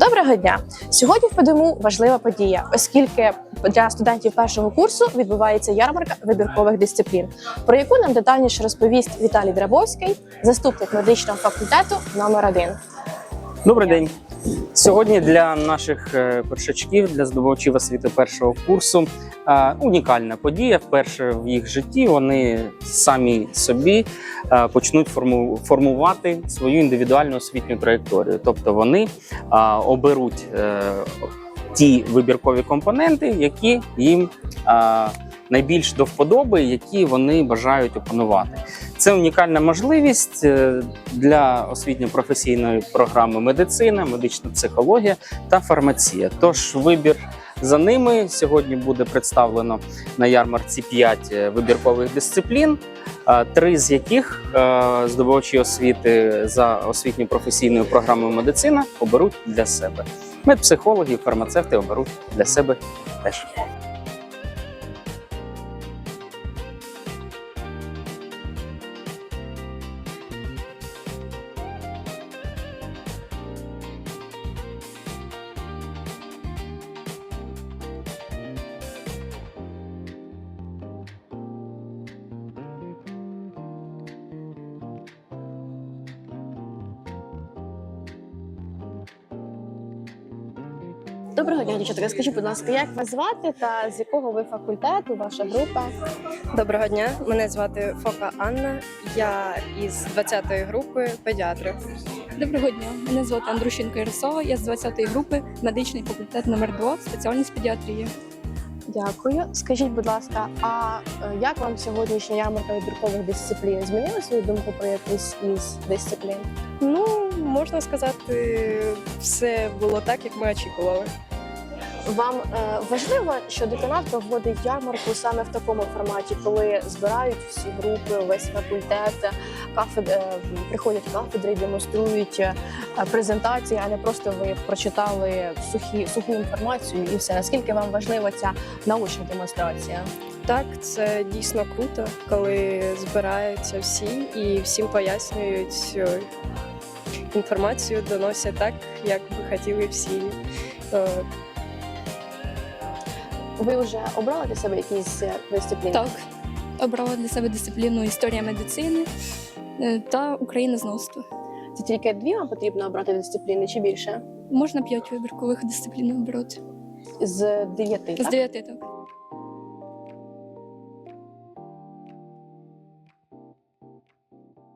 Доброго дня! Сьогодні в ПДМУ важлива подія, оскільки для студентів першого курсу відбувається ярмарка вибіркових дисциплін, про яку нам детальніше розповість Віталій Драбовський, заступник медичного факультету номер 1 Добрий день. Сьогодні для наших е, першачків, для здобувачів освіти першого курсу е, унікальна подія. Вперше в їх житті вони самі собі е, почнуть форму- формувати свою індивідуальну освітню траєкторію. Тобто вони оберуть ті вибіркові компоненти, які їм найбільш до вподоби, які вони бажають опанувати. Це унікальна можливість е, для освітньо-професійної програми медицина, медична психологія та фармація. Тож вибір за ними сьогодні буде представлено на ярмарці 5 вибіркових дисциплін, е, три з яких е, здобувачі освіти за освітньо-професійною програмою медицина оберуть для себе. Медпсихологи, фармацевти оберуть для себе теж. Доброго дня, дівчатка. Скажіть, будь ласка, як вас звати та з якого ви факультету, ваша група? Доброго дня, мене звати Фока Анна. Я із 20-ї групи педіатрів. Доброго дня, мене звати Андрущенко Ярослава, я з 20-ї групи, медичний факультет номер 2 спеціальність педіатрії. Дякую. Скажіть, будь ласка, а е, як вам сьогоднішня ярмарка вибіркових дисциплін? Змінили свою думку про якусь із дисциплін? Ну, можна сказати, все було так, як ми очікували. Вам е, важливо, що деканат проводить ярмарку саме в такому форматі, коли збирають всі групи, весь факультет, кафед... е, приходять кафедри, демонструють е, презентації, а не просто ви прочитали сухі, суху інформацію і все. Наскільки вам важлива ця научна демонстрація? Так, це дійсно круто, коли збираються всі і всім пояснюють інформацію, доносять так, як би хотіли всі. Е, Ви вже обрали для себе якісь е, дисципліни? Так, обрала для себе дисципліну історія медицини е, та українознавство. Це тільки дві вам потрібно обрати дисципліни чи більше? Можна п'ять вибіркових дисциплін обрати. З дев'яти. З дев'яти так.